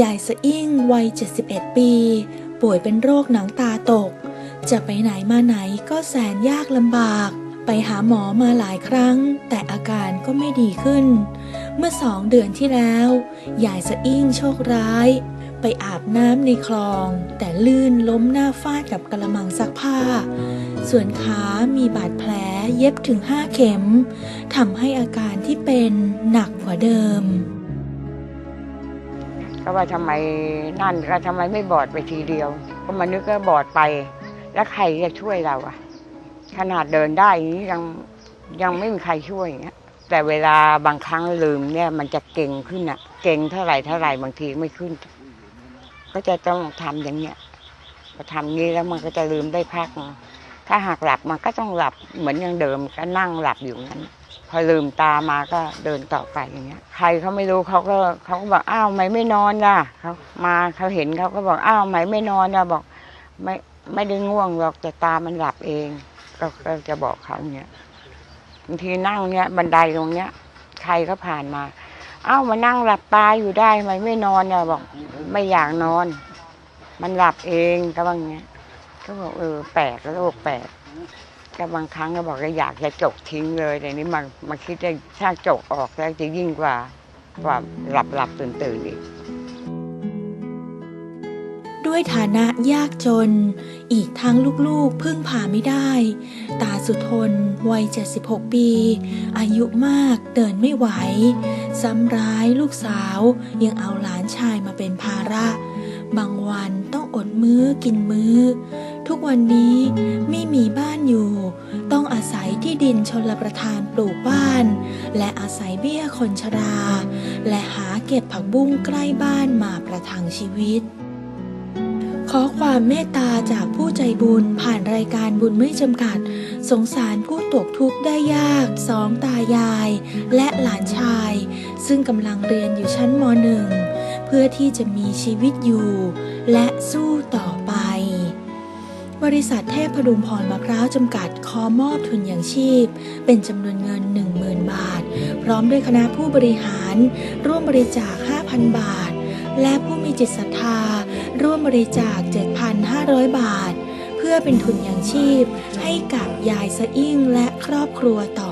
ยายสะอิ่งวัย 71 ปี ป่วยเป็นโรคหนังตาตก จะไปไหนมาไหนก็แสนยากลำบาก ไปหาหมอมาหลายครั้ง แต่อาการก็ไม่ดีขึ้น เมื่อสองเดือนที่แล้ว ยายสะอิ่งโชคร้าย ไปอาบน้ำในคลอง แต่ลื่นล้มหน้าฟาดกับกระมังซักผ้า ส่วนขามีบาดแผลเย็บถึง5เข็มทำให้อาการที่เป็นหนักกว่าเดิม ก็ว่าทำไมนั่นก็ทำไมไม่บอดไปทีเดียว ก็มานึกก็บอดไป แล้วใครจะช่วยเราอะขนาดเดินได้อย่างนี้ยังยังไม่มีใครช่วยอย่างเงี้ยแต่เวลาบางครั้งลืมเนี่ย มันจะเก่งขึ้นอะเก่งเท่าไหร่เท่าไหร่บางทีไม่ขึ้น ก็จะต้องทำอย่างเงี้ยพอทำงี้แล้วมันก็จะลืมได้พัก ถ้าหากหลับมันก็ต้องหลับเหมือนอย่างเดิมก็นั่งหลับอยู่นั้น พอลืมตามาก็เดินต่อไปอย่างเงี้ย ใครเขาไม่รู้เขาก็เขาก็บอกอ้าวไม่ไม่นอนล่ะเขามาเขาเห็นเขาก็บอกอ้าวไม่ไม่นอนล่ะบอก ไม่ไม่ได้ง่วงหรอกแต่ตามันหลับเอง ก็ก็จะบอกเขาเงี้ยบางทีนั่งเนี้ยบันไดตรงเนี้ย ใครก็ผ่านมาอ้าวมานั่งหลับตาอยู่ได้ทำไมไม่นอนเนี่ยบอก ไม่อยากนอน มันหลับเองก็บางเงี้ยก็บอกเออแปลกแล้วโลกแปลก ก็บางครั้งก็บอกว่าอยากจะจกทิ้งเลยแต่นี้มันมันคิดว่าถ้าจกออกแล้วจะยิ่งกว่าว่าหลับหลับตื่นตื่นอีก ด้วยฐานะยากจน อีกทั้งลูกๆพึ่งพาไม่ได้ ตาสุทนวัย 76 ปี อายุมากเดินไม่ไหว ซ้ำร้ายลูกสาว ยังเอาหลานชายมาเป็นภาระ บางวันต้องอดมื้อกินมื้อ ทุกวันนี้ไม่มีบ้านอยู่ นชนลประทานปลูกบ้าน และอาศัยเบี้ยคนชรา และหาเก็บผักบุ้งใกล้บ้านมาประทังชีวิต ขอความเมตตาจากผู้ใจบุญผ่านรายการบุญไม่จำกัด สงสารผู้ตกทุกข์ได้ยากสองตายาย และหลานชาย ซึ่งกำลังเรียนอยู่ชั้นมหนึ่งเพื่อที่จะมีชีวิตอยู่ และสู้ต่อ บริษัทเทพพดุงพรมะพร้าวจำกัดขอมอบทุนอย่างชีพ เป็นจำนวนเงิน 10,000 บาท พร้อมด้วยคณะผู้บริหาร ร่วมบริจาค 5,000 บาท และผู้มีจิตศรัทธา ร่วมบริจาค 7,500 บาท เพื่อเป็นทุนอย่างชีพให้กับยายสะอิ่งและครอบครัวต่อ